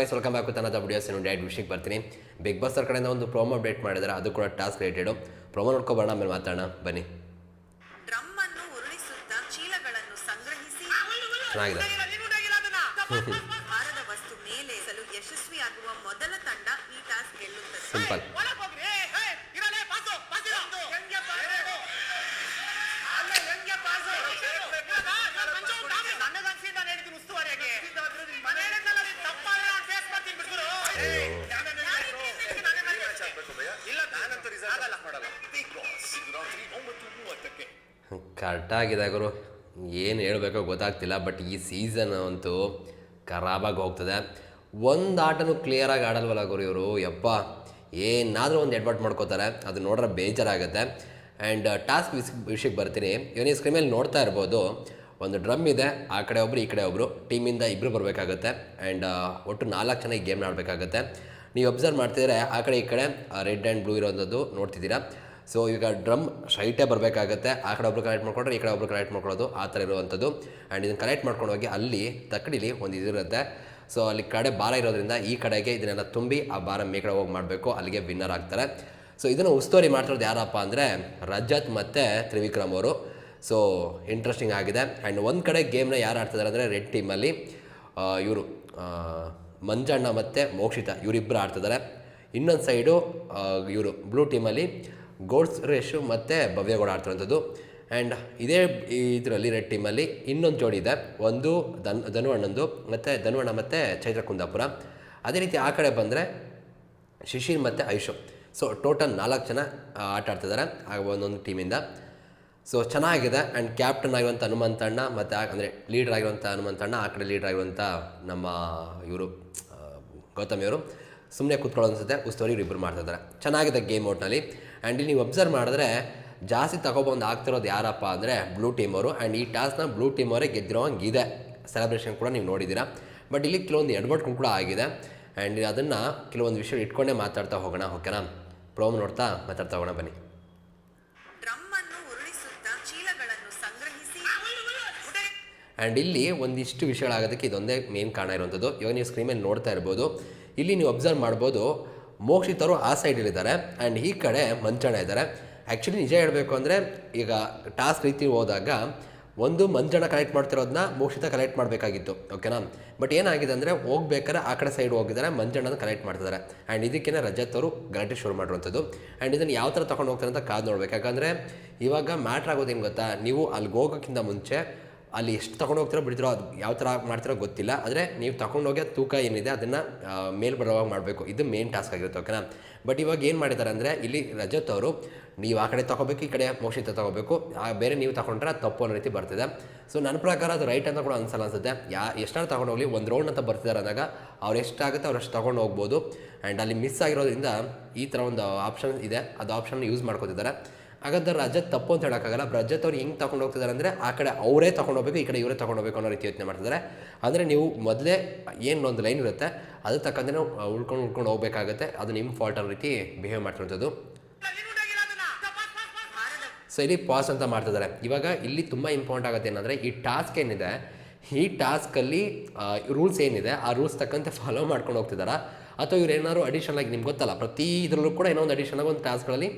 Guys welcome back ತನ್ನ videos ಏನು dad ವಿಷಯಕ್ಕೆ ಬರ್ತೀನಿ. ಬಿಗ್ ಬಾಸ್ ಸರ್ ಕಡೆಯಿಂದ ಒಂದು ಪ್ರೋಮೋ ಅಪ್ಡೇಟ್ ಮಾಡಿದ್ದಾರೆ ಅದು ಕೂಡ ಟಾಸ್ಕ್ ರಿಲೇಟೆಡು ಪ್ರೋಮೋ ನೋಡ್ಕೊಬೋಣ ಆಮೇಲೆ ಮಾತಾಡೋಣ. ಬನ್ನಿ. ಡ್ರಮ್ ಅನ್ನು ಉರುಳಿಸುತ್ತಾ ಚೀಲಗಳನ್ನು ಸಂಗ್ರಹಿಸಿ ಚೆನ್ನಾಗಿದೆ. ಭಾರದ ವಸ್ತು ಮೇಲೆ ಸಲು ಯಶಸ್ವಿಯಾಗುವ ಮೊದಲ ತಂಡ ಈ ಟಾಸ್ಕ್ ಗೆಲ್ಲುತ್ತದೆ. ಸಿಂಪಲ್ ಕರೆಕ್ಟಾಗಿದೆ ಗುರು. ಏನು ಹೇಳಬೇಕೋ ಗೊತ್ತಾಗ್ತಿಲ್ಲ ಬಟ್ ಈ ಸೀಸನ್ ಅಂತೂ ಖರಾಬಾಗಿ ಹೋಗ್ತದೆ. ಒಂದು ಆಟನೂ ಕ್ಲಿಯರಾಗಿ ಆಡಲ್ವಲ್ಲ ಗುರು ಇವರು? ಯಪ್ಪ, ಏನಾದರೂ ಒಂದು ಎಡ್ವರ್ಟ್ ಮಾಡ್ಕೋತಾರೆ, ಅದು ನೋಡ್ರೆ ಬೇಜಾರಾಗುತ್ತೆ. ಆ್ಯಂಡ್ ಟಾಸ್ಕ್ ವಿಸ್ ವಿಷಯಕ್ಕೆ ಬರ್ತೀನಿ. ಇವನು ಈ ಸ್ಕ್ರೀನ್ ಮೇಲೆ ನೋಡ್ತಾ ಇರ್ಬೋದು. ಒಂದು ಡ್ರಮ್ ಇದೆ, ಆ ಕಡೆ ಒಬ್ಬರು ಈ ಕಡೆ ಒಬ್ಬರು ಟೀಮಿಂದ ಇಬ್ಬರು ಬರಬೇಕಾಗತ್ತೆ. ಆ್ಯಂಡ್ ಒಟ್ಟು ನಾಲ್ಕು ಜನ ಈ ಗೇಮ್ ಆಡಬೇಕಾಗತ್ತೆ. ನೀವು ಅಬ್ಸರ್ವ್ ಮಾಡ್ತಿದ್ರೆ ಆ ಕಡೆ, ಈ ಕಡೆ ರೆಡ್ ಆ್ಯಂಡ್ ಬ್ಲೂ ಇರೋಂಥದ್ದು ನೋಡ್ತಿದ್ದೀರಾ. ಸೊ ಈಗ ಡ್ರಮ್ ಸ್ಟ್ರೈಟೇ ಬರಬೇಕಾಗತ್ತೆ. ಆ ಕಡೆ ಒಬ್ರು ಕನೆಕ್ಟ್ ಮಾಡ್ಕೊಂಡ್ರೆ ಈ ಕಡೆ ಒಬ್ರು ಕನೆಕ್ಟ್ ಮಾಡ್ಕೊಳ್ಳೋದು, ಆ ಥರ ಇರುವಂಥದ್ದು. ಆ್ಯಂಡ್ ಇದನ್ನು ಕನೆಕ್ಟ್ ಮಾಡ್ಕೊಂಡು ಹೋಗಿ ಅಲ್ಲಿ ತಕ್ಕಡಿಲಿ ಒಂದು ಇದಿರುತ್ತೆ ಸೊ ಅಲ್ಲಿ ಕಡೆ ಭಾರ ಇರೋದ್ರಿಂದ ಈ ಕಡೆಗೆ ಇದನ್ನೆಲ್ಲ ತುಂಬಿ ಆ ಭಾರ ಮೇಕಡೆ ಹೋಗಿ ಮಾಡಬೇಕು. ಅಲ್ಲಿಗೆ ವಿನ್ನರ್ ಆಗ್ತಾರೆ. ಸೊ ಇದನ್ನು ಉಸ್ತುವಾರಿ ಮಾಡ್ತಿರೋದು ಯಾರಪ್ಪ ಅಂದರೆ ರಜತ್ ಮತ್ತು ತ್ರಿವಿಕ್ರಮ್ ಅವರು. ಸೊ ಇಂಟ್ರೆಸ್ಟಿಂಗ್ ಆಗಿದೆ. ಆ್ಯಂಡ್ ಒಂದು ಕಡೆ ಗೇಮ್ನ ಯಾರು ಆಡ್ತಿದ್ದಾರೆ ಅಂದರೆ ರೆಡ್ ಟೀಮಲ್ಲಿ ಇವರು ಮಂಜಣ್ಣ ಮತ್ತು ಮೋಕ್ಷಿತ ಇವರಿಬ್ಬರು ಆಡ್ತಿದ್ದಾರೆ. ಇನ್ನೊಂದು ಸೈಡು ಇವರು ಬ್ಲೂ ಟೀಮಲ್ಲಿ ಗೋಡ್ಸ್ ರೇಶು ಮತ್ತು ಭವ್ಯಗೌಡ ಆಡ್ತಿರೋಂಥದ್ದು. ಆ್ಯಂಡ್ ಇದೇ ಇದರಲ್ಲಿ ರೆಡ್ ಟೀಮಲ್ಲಿ ಇನ್ನೊಂದು ಜೋಡಿ ಇದೆ. ಒಂದು ದನ್ ಧನುವಣ್ಣಂದು ಮತ್ತು ಧನುವಣ್ಣ ಮತ್ತು ಚೈತ್ರ ಕುಂದಾಪುರ ಅದೇ ರೀತಿ ಆ ಕಡೆ ಬಂದರೆ ಶಿಶಿರ್ ಮತ್ತು ಐಶು. ಸೊ ಟೋಟಲ್ ನಾಲ್ಕು ಜನ ಆಟ ಆಡ್ತಿದ್ದಾರೆ. ಒಂದೊಂದು ಟೀಮಿಂದ ಸೊ ಚೆನ್ನಾಗಿದೆ ಆ್ಯಂಡ್ ಕ್ಯಾಪ್ಟನ್ ಆಗಿರುವಂಥ ಹನುಮಂತಣ್ಣ ಮತ್ತು ಅಂದರೆ ಲೀಡರ್ ಆಗಿರುವಂಥ ಹನುಮಂತಣ್ಣ ಆ ಕಡೆ ಲೀಡರ್ ಆಗಿರುವಂಥ ನಮ್ಮ ಇವರು ಗೌತಮ್ ಇವರು. ಸುಮ್ಮನೆ ಕೂತ್ಕೊಳ್ಳೋ ಅನಿಸುತ್ತೆ ಉಸ್ತುವಾರಿ ಇಬ್ಬರು ಮಾಡ್ತಿದ್ದಾರೆ ಚೆನ್ನಾಗಿದೆ ಗೇಮ್ ಔಟ್ನಲ್ಲಿ ಆ್ಯಂಡ್ ಇಲ್ಲಿ ನೀವು ಅಬ್ಸರ್ವ್ ಮಾಡಿದ್ರೆ ಜಾಸ್ತಿ ತಗೊಬಂದು ಆಗ್ತಿರೋದು ಯಾರಪ್ಪ ಅಂದರೆ ಬ್ಲೂ ಅವರು. ಆ್ಯಂಡ್ ಈ ಟಾಸ್ಕ್ನ ಬ್ಲೂ ಟೀಮ್ ಅವರೇ ಗೆದ್ದಿರೋ ಹಂಗಿದೆ ಸೆಲೆಬ್ರೇಷನ್ ಕೂಡ ನೀವು ನೋಡಿದ್ದೀರಾ. ಬಟ್ ಇಲ್ಲಿ ಕೆಲವೊಂದು ಎಡ್ವರ್ಟ್ಗಳು ಕೂಡ ಆಗಿದೆ. ಆ್ಯಂಡ್ ಅದನ್ನು ಕೆಲವೊಂದು ವಿಷಯ ಇಟ್ಕೊಂಡೇ ಮಾತಾಡ್ತಾ ಹೋಗೋಣ ಓಕೆನಾ ಪ್ರೋಮ್ ನೋಡ್ತಾ ಮಾತಾಡ್ತಾ ಹೋಗೋಣ, ಬನ್ನಿ. ಚೀಲಗಳನ್ನು ಸಂಗ್ರಹಿಸಿ. ಆ್ಯಂಡ್ ಇಲ್ಲಿ ಒಂದಿಷ್ಟು ವಿಷಯಗಳಾಗೋದಕ್ಕೆ ಇದೊಂದೇ ಮೇನ್ ಕಾರಣ ಇರುವಂಥದ್ದು. ಇವಾಗ ನೀವು ಸ್ಕ್ರೀನ್ ಮೇಲೆ ನೋಡ್ತಾ ಇರ್ಬೋದು. ಇಲ್ಲಿ ನೀವು ಅಬ್ಸರ್ವ್ ಮಾಡ್ಬೋದು, ಮೋಕ್ಷಿತರು ಆ ಸೈಡಲ್ಲಿದ್ದಾರೆ ಆ್ಯಂಡ್ ಈ ಕಡೆ ಮಂಚಣ್ಣ ಇದ್ದಾರೆ. ಆ್ಯಕ್ಚುಲಿ ನಿಜ ಹೇಳಬೇಕು ಅಂದರೆ ಈಗ ಟಾಸ್ಕ್ ರೀತಿ ಹೋದಾಗ ಒಂದು ಮಂಜಣ್ಣ ಕಲೆಕ್ಟ್ ಮಾಡ್ತಿರೋದನ್ನ ಮೋಕ್ಷಿತ ಕಲೆಕ್ಟ್ ಮಾಡಬೇಕಾಗಿತ್ತು ಓಕೆನಾ ಬಟ್ ಏನಾಗಿದೆ ಅಂದರೆ ಹೋಗ್ಬೇಕಾದ್ರೆ ಆ ಕಡೆ ಸೈಡ್ ಹೋಗಿದ್ದಾರೆ ಮಂಜಣ್ಣನ ಕಲೆಕ್ಟ್ ಮಾಡ್ತಿದ್ದಾರೆ. ಆ್ಯಂಡ್ ಇದಕ್ಕಿಂತ ರಜತ್ ಅವರು ಗಲಾಟೆ ಶುರು ಮಾಡಿರುವಂಥದ್ದು. ಆ್ಯಂಡ್ ಇದನ್ನು ಯಾವ ಥರ ತೊಗೊಂಡು ಹೋಗ್ತಾರೆ ಅಂತ ಕಾದು ನೋಡ್ಬೇಕು. ಯಾಕಂದರೆ ಇವಾಗ ಮ್ಯಾಟ್ರ್ ಆಗೋದು ಏನು ಗೊತ್ತಾ? ನೀವು ಅಲ್ಲಿಗೆ ಹೋಗೋಕ್ಕಿಂತ ಮುಂಚೆ ಅಲ್ಲಿ ಎಷ್ಟು ತಗೊಂಡು ಹೋಗ್ತಿರೋ ಬಿಡ್ತಿರೋ ಅದು ಯಾವ ಥರ ಮಾಡ್ತಿರೋ ಗೊತ್ತಿಲ್ಲ. ಆದರೆ ನೀವು ತಗೊಂಡೋಗಿ ತೂಕ ಏನಿದೆ ಅದನ್ನು ಮೇಲ್ ಬರೋವಾಗ ಮಾಡಬೇಕು. ಇದು ಮೇನ್ ಟಾಸ್ಕ್ ಆಗಿರುತ್ತೆ ಓಕೆನಾ ಬಟ್ ಇವಾಗ ಏನು ಮಾಡಿದ್ದಾರೆ ಅಂದರೆ, ಇಲ್ಲಿ ರಜತ್ ಅವರು, ನೀವು ಆ ಕಡೆ ತಗೋಬೇಕು, ಈ ಕಡೆ ಮೋಕ್ಷಿತ ತಗೋಬೇಕು. ಆ, ಬೇರೆ ನೀವು ತಗೊಂಡ್ರೆ ತಪ್ಪು ಅನ್ನೋ ರೀತಿ ಬರ್ತಿದೆ. ಸೊ ನನ್ನ ಪ್ರಕಾರ ಅದು ರೈಟ್ ಅಂತ ಕೂಡ ಅನ್ಸಲ್ಲ ಅನ್ಸುತ್ತೆ. ಯಾ ಎಷ್ಟಾರು ತಗೊಂಡು ಹೋಗಲಿ, ಒಂದು ರೌಂಡ್ ಅಂತ ಬರ್ತಿದ್ದಾರೆ ಅಂದಾಗ ಅವ್ರು ಎಷ್ಟಾಗುತ್ತೆ ಅವ್ರು ಅಷ್ಟು ತೊಗೊಂಡು ಹೋಗ್ಬೋದು. ಆ್ಯಂಡ್ ಅಲ್ಲಿ ಮಿಸ್ ಆಗಿರೋದ್ರಿಂದ ಈ ಥರ ಒಂದು ಆಪ್ಷನ್ ಇದೆ. ಅದು ಆಪ್ಷನ್ ಯೂಸ್ ಮಾಡ್ಕೋತಿದ್ದಾರೆ. ಹಾಗಾದ್ರೆ ರಜತ್ ತಪ್ಪು ಅಂತ ಹೇಳೋಕ್ಕಾಗಲ್ಲ. ರಜತ್ ಅವ್ರು ಹೆಂಗೆ ತಗೊಂಡು ಹೋಗ್ತಿದ್ದಾರೆ ಅಂದರೆ ಆ ಕಡೆ ಅವರೇ ಹೋಗ್ಬೇಕು, ಈ ಕಡೆ ಇವರೇ ಹೋಗ್ಬೇಕು ಅನ್ನೋ ರೀತಿ ಯೋಚನೆ ಮಾಡ್ತಿದ್ದಾರೆ ಅಂದರೆ ನೀವು ಮೊದಲೇ ಏನು ಒಂದು ಲೈನ್ ಇರುತ್ತೆ ಅದು ತಕ್ಕಂತೆ ನಾವು ಉಳ್ಕೊಂಡು ಉಳ್ಕೊಂಡು ಹೋಗ್ಬೇಕಾಗತ್ತೆ. ಅದು ನಿಮ್ಮ ಫಾಲ್ಟ್ ಅನ್ನೋ ರೀತಿ ಬಿಹೇವ್ ಮಾಡ್ತಿರೋಂಥದ್ದು ಸರಿ ಪಾಸ್ ಅಂತ ಮಾಡ್ತಿದ್ದಾರೆ ಇವಾಗ ಇಲ್ಲಿ ತುಂಬ ಇಂಪಾರ್ಟೆಂಟ್ ಆಗುತ್ತೆ ಏನಂದರೆ, ಈ ಟಾಸ್ಕ್ ಏನಿದೆ, ಈ ಟಾಸ್ಕಲ್ಲಿ ರೂಲ್ಸ್ ಏನಿದೆ, ಆ ರೂಲ್ಸ್ ತಕ್ಕಂತೆ ಫಾಲೋ ಮಾಡ್ಕೊಂಡು ಹೋಗ್ತಿದ್ದಾರಾ ಅಥವಾ ಇವ್ರು ಏನಾದ್ರು ಅಡಿಷನ್ ಆಗಿ ನಿಮ್ಗೆ ಗೊತ್ತಲ್ಲ, ಪ್ರತಿ ಇದರಲ್ಲೂ ಕೂಡ ಏನೋ ಒಂದು ಅಡಿಷನಲ್ ಒಂದು ಟಾಸ್ಕ್ಗಳಲ್ಲಿ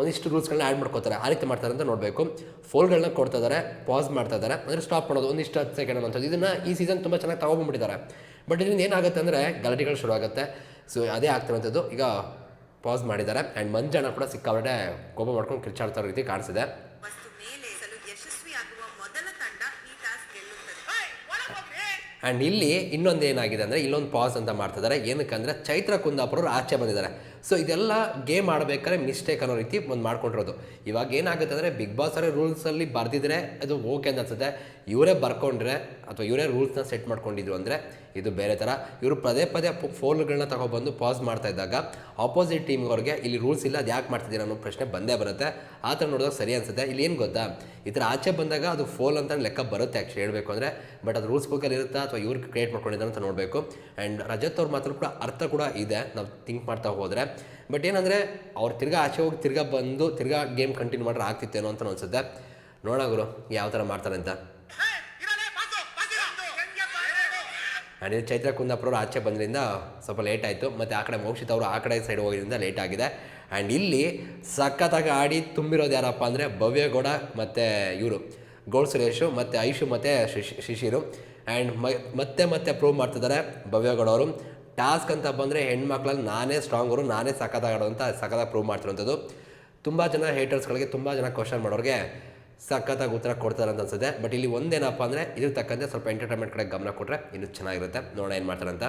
ಒಂದಿಷ್ಟು ರೂಲ್ಸ್ಗಳನ್ನ ಆ್ಯಡ್ ಮಾಡ್ಕೋತಾರೆ, ಆ ರೀತಿ ಮಾಡ್ತಾರೆ ಅಂತ ನೋಡಬೇಕು. ಫೋಲ್ಗಳನ್ನ ಕೊಡ್ತಾ ಇದ್ದಾರೆ ಪಾಸ್ ಮಾಡ್ತಾ ಇದ್ದಾರೆ ಅಂದರೆ ಸ್ಟಾಪ್ ಮಾಡೋದು, ಒಂದಿಷ್ಟು ಹತ್ತು ಸೆಕೆಂಡ್ ಅನ್ನೋಂಥದ್ದು ಇದನ್ನು ಈ ಸೀಸನ್ ತುಂಬ ಚೆನ್ನಾಗಿ ತಗೊಂಡ್ಬಿಟ್ಟಿದ್ದಾರೆ ಬಟ್ ಇದರಿಂದ ಏನಾಗುತ್ತೆ ಅಂದರೆ ಗಲಾಟೆಗಳು ಶುರು ಆಗುತ್ತೆ. ಸೊ ಅದೇ ಆಗ್ತಿರೋಂಥದ್ದು ಈಗ ಪಾಸ್ ಮಾಡಿದ್ದಾರೆ. ಆ್ಯಂಡ್ ಮಂಜಣ್ಣ ಕೂಡ ಸಿಕ್ಕಾಪಟ್ಟೆ ಕೋಪ ಮಾಡ್ಕೊಂಡು ಕಿರ್ಚಾಡ್ತಾ ರೀತಿ ಕಾಣಿಸಿದೆ ಆ್ಯಂಡ್ ಇಲ್ಲಿ ಇನ್ನೊಂದು ಏನಾಗಿದೆ ಅಂದರೆ ಇಲ್ಲೊಂದು ಪಾಸ್ ಅಂತ ಮಾಡ್ತಿದ್ದಾರೆ. ಏನಕ್ಕೆ ಅಂದರೆ ಚೈತ್ರ ಕುಂದಾಪುರರು ಆಚೆ ಬಂದಿದ್ದಾರೆ. ಸೊ ಇದೆಲ್ಲ ಗೇಮ್ ಆಡಬೇಕಾದ್ರೆ ಮಿಸ್ಟೇಕ್ ಅನ್ನೋ ರೀತಿ ಒಂದು ಮಾಡ್ಕೊಂಡಿರೋದು. ಇವಾಗ ಏನಾಗುತ್ತೆ ಅಂದರೆ ಬಿಗ್ ಬಾಸ್ ಅವರೇ ರೂಲ್ಸಲ್ಲಿ ಬರೆದಿದ್ರೆ ಅದು ಓಕೆ ಅಂತ ಅನ್ಸುತ್ತೆ ಇವರೇ ಬರ್ಕೊಂಡ್ರೆ ಅಥವಾ ಇವರೇ ರೂಲ್ಸ್ನ ಸೆಟ್ ಮಾಡ್ಕೊಂಡಿದ್ರು ಅಂದರೆ ಇದು ಬೇರೆ ಥರ ಇವರು ಪದೇ ಪದೇ ಫೋನ್ಗಳನ್ನ ತಗೊಬಂದು ಪಾಸ್ ಮಾಡ್ತಾ ಇದ್ದಾಗ ಆಪೋಸಿಟ್ ಟೀಮ್ಗವ್ರಿಗೆ ಇಲ್ಲಿ ರೂಲ್ಸ್ ಇಲ್ಲ ಅದು ಯಾಕೆ ಮಾಡ್ತಿದ್ದೀರಾ ಅನ್ನೋ ಪ್ರಶ್ನೆ ಬಂದೇ ಬರುತ್ತೆ. ಆ ಥರ ನೋಡಿದಾಗ ಸರಿ ಅನ್ಸುತ್ತೆ. ಇಲ್ಲಿ ಏನು ಗೊತ್ತಾ? ಈ ಥರ ಆಚೆ ಬಂದಾಗ ಅದು ಫೋಲ್ ಅಂತ ಲೆಕ್ಕ ಬರುತ್ತೆ ಆ್ಯಕ್ಚುಲಿ ಹೇಳಬೇಕು ಅಂದರೆ ಬಟ್ ಅದು ರೂಲ್ಸ್ ಬುಕ್ಕಲ್ಲಿ ಇರುತ್ತಾ ಅಥವಾ ಇವ್ರಿಗೆ ಕ್ರಿಯೇಟ್ ಮಾಡ್ಕೊಂಡಿದ್ದಾರೆ ಅಂತ ನೋಡಬೇಕು. ಆ್ಯಂಡ್ ರಜತ್ ಅವ್ರ ಮಾತ್ರ ಕೂಡ ಅರ್ಥ ಕೂಡ ಇದೆ. ನಾವು ಥಿಂಕ್ ಮಾಡ್ತಾ ಹೋದರೆ. ಬಟ್ ಏನಂದರೆ, ಅವ್ರು ತಿರ್ಗಾ ಆಚೆ ಹೋಗಿ ತಿರ್ಗಾ ಬಂದು ತಿರ್ಗಾ ಗೇಮ್ ಕಂಟಿನ್ಯೂ ಮಾಡ್ರೆ ಆಗ್ತಿತ್ತೇನೋ ಅಂತ ಅನ್ಸುತ್ತೆ. ಗುರು, ಯಾವ ಥರ ಮಾಡ್ತಾರೆ ಅಂತ. ನಾನು ಚೈತ್ರ ಕುಂದಾಪುರವ್ರು ಆಚೆ ಬಂದ್ರಿಂದ ಸ್ವಲ್ಪ ಲೇಟ್ ಆಯಿತು. ಮತ್ತು ಆ ಕಡೆ ಮೋಕ್ಷಿತ್ ಅವರು ಆ ಕಡೆ ಸೈಡ್ ಹೋಗಿದ್ರಿಂದ ಲೇಟ್ ಆಗಿದೆ. ಆ್ಯಂಡ್ ಇಲ್ಲಿ ಸಖತ್ತಾಗಿ ಆಡಿ ತುಂಬಿರೋದು ಯಾರಪ್ಪ ಅಂದರೆ ಭವ್ಯಗೌಡ ಮತ್ತು ಇವರು. ಗೋಳ್ ಸುರೇಶು ಮತ್ತು ಐಶು ಮತ್ತು ಶಿಶಿ ಶಿಶಿರು. ಆ್ಯಂಡ್ ಮತ್ತೆ ಮತ್ತೆ ಪ್ರೂವ್ ಮಾಡ್ತಿದ್ದಾರೆ ಭವ್ಯಗೌಡ ಅವರು. ಟಾಸ್ಕ್ ಅಂತ ಬಂದರೆ ಹೆಣ್ಮಕ್ಳಲ್ಲಿ ನಾನೇ ಸ್ಟ್ರಾಂಗ್ ಅವರು ನಾನೇ ಸಖತ್ತಾಗಿ ಆಡೋ ಅಂತ ಸಖತ್ತಾಗಿ ಪ್ರೂವ್ ಮಾಡ್ತಿರೋಂಥದ್ದು ತುಂಬ ಜನ ಹೇಟರ್ಸ್ಗಳಿಗೆ ತುಂಬ ಜನ ಕ್ವಶನ್ ಮಾಡೋರಿಗೆ ಸಖತ್ತಾಗಿ ಉತ್ತರ ಕೊಡ್ತಾರೆ ಅಂತ ಅನ್ಸುತ್ತೆ. ಬಟ್ ಇಲ್ಲಿ ಒಂದೇನಪ್ಪ ಅಂದರೆ ಇದ್ರ ತಕ್ಕಂತೆ ಸ್ವಲ್ಪ ಎಂಟರ್ಟೈನ್ಮೆಂಟ್ ಕಡೆ ಗಮನ ಕೊಟ್ಟರೆ ಇನ್ನೂ ಚೆನ್ನಾಗಿರುತ್ತೆ. ನೋಡೋಣ ಏನು ಮಾಡ್ತಾರೆ ಅಂತ.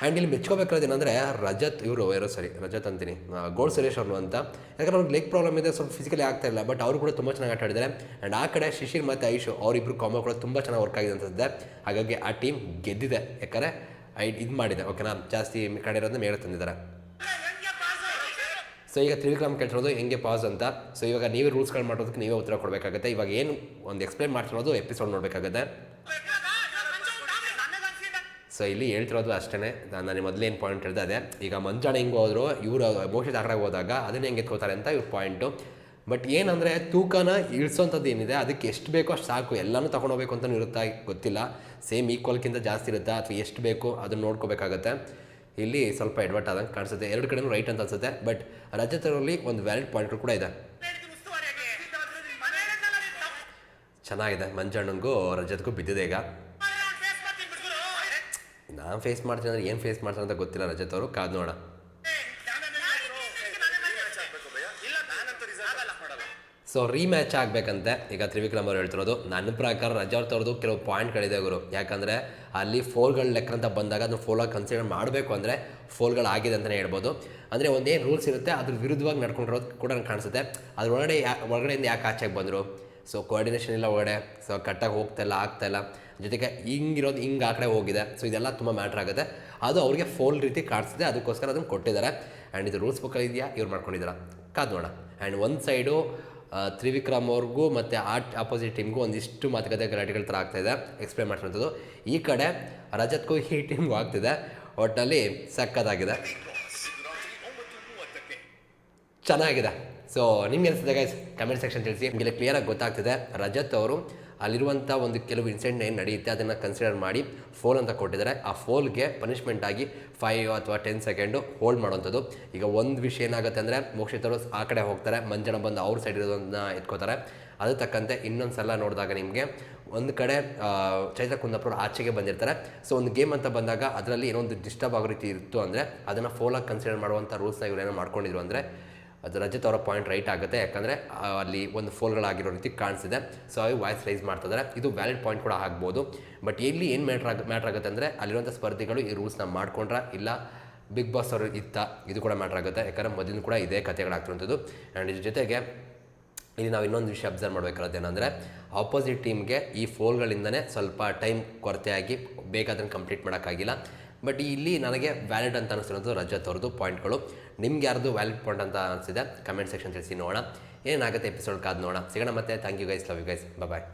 ಆ್ಯಂಡ್ ಇಲ್ಲಿ ಮೆಚ್ಕೋಬೇಕಾದ್ರೆ ರಜತ್ ಇವರು ಯಾರೋ ಸರಿ, ರಜತ್ ಅಂತೀನಿ. ಗೋಲ್ಡ್ ಸುರೇಶ್ ಅವರು ಅಂತ. ಯಾಕಂದ್ರೆ ಅವ್ರಿಗೆ ಲೆಗ್ ಪ್ರಾಬ್ಲಮ್ ಇದೆ, ಸ್ವಲ್ಪ ಫಿಸಿಕಲಿ ಆಗ್ತಾ ಇಲ್ಲ ಬಟ್ ಅವರು ಕೂಡ ತುಂಬ ಚೆನ್ನಾಗಿ ಆಟ ಆಡಿದ್ದಾರೆ. ಆ್ಯಂಡ್ ಆ ಕಡೆ ಶಿಶಿರ್ ಮತ್ತು ಐಶು ಅವರಿಬ್ಬರು ಕಾಂಬೋ ಕೂಡ ತುಂಬ ಚೆನ್ನಾಗಿ ವರ್ಕ್ ಆಗಿದೆ ಅನ್ಸುತ್ತೆ. ಹಾಗಾಗಿ ಆ ಟೀಮ್ ಗೆದ್ದಿದೆ. ಯಾಕಂದರೆ ಐ, ಇದು ಮಾಡಿದೆ. ಓಕೆನಾ ಜಾಸ್ತಿ ಕಡೆ ಇರೋದನ್ನ ಮೇಲೆ ತಂದಿದ್ದಾರೆ. ಸೊ ಈಗ ತ್ರಿವಿಕ್ರಮ್ ಕೇಳ್ತಿರೋದು ಹೆಂಗೆ ಪಾಸ್ ಅಂತ. ಸೊ ಇವಾಗ ನೀವೇ ರೂಲ್ಸ್ಗಳು ಮಾಡೋದಕ್ಕೆ ನೀವೇ ಉತ್ತರ ಕೊಡಬೇಕಾಗುತ್ತೆ. ಇವಾಗ ಏನು ಒಂದು ಎಕ್ಸ್ಪ್ಲೈನ್ ಮಾಡ್ತಿರೋದು ಎಪಿಸೋಡ್ ನೋಡಬೇಕಾಗುತ್ತೆ. ಸೊ ಇಲ್ಲಿ ಹೇಳ್ತಿರೋದು ಅಷ್ಟೇ ನಾನು ಮೊದಲೇನು ಪಾಯಿಂಟ್ ಹೇಳಿದೆ ಅದೇ. ಈಗ ಮಂಜಾಣ ಹೆಂಗೆ ಹೋದ್ರು, ಇವರು ಮೋಕ್ಷದ ಆಕಡೆ ಕಡೆ ಹೋದಾಗ ಅದನ್ನ ಹೆಂಗೆ ಎತ್ಕೋತಾರೆ ಅಂತ ಇವ್ರ ಪಾಯಿಂಟು ಬಟ್ ಏನಂದರೆ ತೂಕನ ಇಳಿಸೋಂಥದ್ದು ಏನಿದೆ ಅದಕ್ಕೆ ಎಷ್ಟು ಬೇಕೋ ಅಷ್ಟು ಸಾಕು ಎಲ್ಲನೂ ತೊಗೊಂಡೋಗ್ಬೇಕು ಅಂತಲೂ ಇರುತ್ತಾ ಗೊತ್ತಿಲ್ಲ. ಸೇಮ್ ಈಕ್ವಲ್ಕಿಂತ ಜಾಸ್ತಿ ಇರುತ್ತಾ ಅಥವಾ ಎಷ್ಟು ಬೇಕೋ ಅದನ್ನು ನೋಡ್ಕೋಬೇಕಾಗತ್ತೆ. ಇಲ್ಲಿ ಸ್ವಲ್ಪ ಎಡ್ವರ್ಟ್ ಆದಂಗೆ ಕಾಣಿಸುತ್ತೆ. ಎರಡು ಕಡೆನೂ ರೈಟ್ ಅಂತ ಅನ್ಸುತ್ತೆ ಬಟ್ ರಜತರಲ್ಲಿ ಒಂದು ವ್ಯಾಲಿಡ್ ಪಾಯಿಂಟ್ಗಳು ಕೂಡ ಇದೆ. ಚೆನ್ನಾಗಿದೆ. ಮಂಜಣ್ಣನಿಗೂ ರಜತ್ಗೂ ಬಿದ್ದಿದೆ ಈಗ. ನಾನು ಫೇಸ್ ಮಾಡ್ತೀನಿ ಅಂದರೆ ಏನು ಫೇಸ್ ಮಾಡ್ತಾರೆ ಅಂತ ಗೊತ್ತಿಲ್ಲ ರಜತ್ ಅವರು. ಕಾದು ನೋಡ ಸೊ ರೀಮ್ಯಾಚ್ ಆಗಬೇಕಂತೆ. ಈಗ ತ್ರಿವಿಕ್ರಮ್ ಅವ್ರು ಹೇಳ್ತಿರೋದು. ನನ್ನ ಪ್ರಕಾರ ರಜಾ ಅವ್ರ ತರದು ಕೆಲವು ಪಾಯಿಂಟ್ಗಳಿದೆ ಗುರು. ಯಾಕಂದರೆ ಅಲ್ಲಿ ಫೋಲ್ಗಳು ಲೆಕ್ಕ ಅಂತ ಬಂದಾಗ ಅದನ್ನ ಫೋಲಾಗಿ ಕನ್ಸಿಡರ್ ಮಾಡಬೇಕು ಅಂದರೆ ಫೋಲ್ಗಳು ಆಗಿದೆ ಅಂತಲೇ ಹೇಳ್ಬೋದು. ಅಂದರೆ ಒಂದೇನು ರೂಲ್ಸ್ ಇರುತ್ತೆ, ಅದ್ರ ವಿರುದ್ಧವಾಗಿ ನಡ್ಕೊಂಡಿರೋದು ಕೂಡ ನಂಗೆ ಕಾಣಿಸುತ್ತೆ. ಅದ್ರ ಒಳಗಡೆ ಯಾ, ಒಳಗಡೆಯಿಂದ ಯಾಕೆ ಆಚೆಗೆ ಬಂದರು? ಸೊ ಕೋಆರ್ಡಿನೇಷನ್ ಇಲ್ಲ ಒಳಗಡೆ. ಸೊ ಕಟ್ಟಾಗಿ ಹೋಗ್ತಾ ಇಲ್ಲ ಇಲ್ಲ. ಜೊತೆಗೆ ಹಿಂಗಿರೋದು ಹಿಂಗೆ ಆ ಕಡೆ ಹೋಗಿದೆ. ಸೊ ಇದೆಲ್ಲ ತುಂಬ ಮ್ಯಾಟ್ರ್ ಆಗುತ್ತೆ. ಅದು ಅವ್ರಿಗೆ ಫೋಲ್ ರೀತಿ ಕಾಣಿಸುತ್ತೆ. ಅದಕ್ಕೋಸ್ಕರ ಅದನ್ನು ಕೊಟ್ಟಿದ್ದಾರೆ. ಆ್ಯಂಡ್ ಇದು ರೂಲ್ಸ್ ಬುಕ್ಕಲ್ಲಿ ಇದೆಯಾ? ಇವ್ರು ಮಾಡ್ಕೊಂಡಿದ್ದಾರೆ? ಕಾದು ನೋಡೋಣ ಆ್ಯಂಡ್ ಒಂದು ಸೈಡು ತ್ರಿವಿಕ್ರಮ್ ಅವ್ರಿಗೂ ಮತ್ತು ಆ ಆಪೋಸಿಟ್ ಟೀಮ್ಗೂ ಒಂದಿಷ್ಟು ಮಾತುಕತೆ ಗಲಾಟೆಗಳ ಥರ ಆಗ್ತಾಯಿದೆ ಎಕ್ಸ್ಪ್ಲೇನ್ ಮಾಡ್ತಿರೋದು. ಈ ಕಡೆ ರಜತ್ಗೂ ಈ ಟೀಮ್ಗೂ ಆಗ್ತಿದೆ. ಒಟ್ಟಲ್ಲಿ ಸಕ್ಕತ್ತಾಗಿದೆ ಚೆನ್ನಾಗಿದೆ. ಸೊ ನಿಮ್ಗೆ ಅನಿಸ್ತದೆ ಗೈಸ್ ಕಮೆಂಟ್ ಸೆಕ್ಷನ್ ತಿಳಿಸಿ. ನಿಮಗೆ ಕ್ಲಿಯರಾಗಿ ಗೊತ್ತಾಗ್ತದೆ. ರಜತ್ ಅವರು ಅಲ್ಲಿರುವಂಥ ಒಂದು ಕೆಲವು ಇನ್ಸಿಡೆಂಟ್ ಏನು ನಡೆಯುತ್ತೆ ಅದನ್ನು ಕನ್ಸಿಡರ್ ಮಾಡಿ ಫೋಲ್ ಅಂತ ಕೊಟ್ಟಿದ್ದಾರೆ. ಆ ಫೋಲ್ಗೆ ಪನಿಷ್ಮೆಂಟ್ ಆಗಿ ಫೈವ್ ಅಥವಾ ಟೆನ್ ಸೆಕೆಂಡು ಹೋಲ್ಡ್ ಮಾಡುವಂಥದ್ದು. ಈಗ ಒಂದು ವಿಷಯ ಏನಾಗುತ್ತೆ ಅಂದರೆ ಮೋಕ್ಷಿತರು ಆ ಕಡೆ ಹೋಗ್ತಾರೆ, ಮಂಜನ ಬಂದು ಅವ್ರ ಸೈಡ್ ಇರೋದನ್ನ ಎತ್ಕೋತಾರೆ. ಅದು ತಕ್ಕಂತೆ ಇನ್ನೊಂದು ಸಲ ನೋಡಿದಾಗ ನಿಮಗೆ ಒಂದು ಕಡೆ ಚೈತ್ರ ಕುಂದಾಪುರ ಆಚೆಗೆ ಬಂದಿರ್ತಾರೆ. ಸೊ ಒಂದು ಗೇಮ್ ಅಂತ ಬಂದಾಗ ಅದರಲ್ಲಿ ಏನೋ ಒಂದು ಡಿಸ್ಟರ್ಬ್ ಆಗೋ ರೀತಿ ಇತ್ತು ಅಂದರೆ ಅದನ್ನು ಫೋಲಾಗಿ ಕನ್ಸಿಡರ್ ಮಾಡುವಂಥ ರೂಲ್ಸ್ನ ಇವರೇನೋ ಮಾಡ್ಕೊಂಡಿದ್ರು ಅಂದರೆ ಅದು ರಜತ್ ಅವರ ಪಾಯಿಂಟ್ ರೈಟ್ ಆಗುತ್ತೆ. ಯಾಕಂದರೆ ಅಲ್ಲಿ ಒಂದು ಫೋಲ್ಗಳಾಗಿರೋ ರೀತಿ ಕಾಣಿಸಿದೆ. ಸೊ ಅವು ವಾಯ್ಸ್ ರೈಸ್ ಮಾಡ್ತಿದ್ದಾರೆ ಇದು ವ್ಯಾಲಿಡ್ ಪಾಯಿಂಟ್ ಕೂಡ ಆಗ್ಬೋದು. ಬಟ್ ಇಲ್ಲಿ ಏನು ಮ್ಯಾಟ್ರ್ ಆಗ ಮ್ಯಾಟ್ರ್ ಆಗುತ್ತೆ ಅಂದರೆ, ಅಲ್ಲಿರುವಂಥ ಸ್ಪರ್ಧಿಗಳು ಈ ರೂಲ್ಸ್ನ ಮಾಡ್ಕೊಂಡ್ರ, ಇಲ್ಲ ಬಿಗ್ ಬಾಸ್ ಅವರು ಇತ್ತ, ಇದು ಕೂಡ ಮ್ಯಾಟ್ರ್ ಆಗುತ್ತೆ. ಯಾಕಂದರೆ ಮೊದಲಿನ ಕೂಡ ಇದೇ ಕಥೆಗಳಾಗ್ತಿರುವಂಥದ್ದು. ಆ್ಯಂಡ್ ಇದ್ರ ಜೊತೆಗೆ, ಇಲ್ಲಿ ನಾವು ಇನ್ನೊಂದು ವಿಷಯ ಅಬ್ಸರ್ವ್ ಮಾಡಬೇಕಾದ್ರೆ ಏನಂದರೆ ಆಪೋಸಿಟ್ ಟೀಮ್ಗೆ ಈ ಫೋಲ್ಗಳಿಂದನೇ ಸ್ವಲ್ಪ ಟೈಮ್ ಕೊರತೆಯಾಗಿ ಬೇಕಾದ್ರೆ ಕಂಪ್ಲೀಟ್ ಮಾಡೋಕ್ಕಾಗಿಲ್ಲ. ಬಟ್ ಇಲ್ಲಿ ನನಗೆ ವ್ಯಾಲಿಡ್ ಅಂತ ಅನಿಸ್ತಿರೋದು ರಜತ್ ಅವ್ರದ್ದು ಪಾಯಿಂಟ್ಗಳು ನಿಮ್ಗೆ ಯಾರ್ದು ವ್ಯಾಲಿಡ್ ಪಾಯಿಂಟ್ ಅಂತ ಅನಿಸಿದೆ ಕಮೆಂಟ್ ಸೆಕ್ಷನ್ ತಿಳಿಸಿ ನೋಡೋಣ. ಏನಾಗುತ್ತೆ ಎಪಿಸೋಡ್ ಕಾದ್ ನೋಡೋಣ. ಸಿಗೋಣ ಮತ್ತೆ. Thank you guys love you guys bye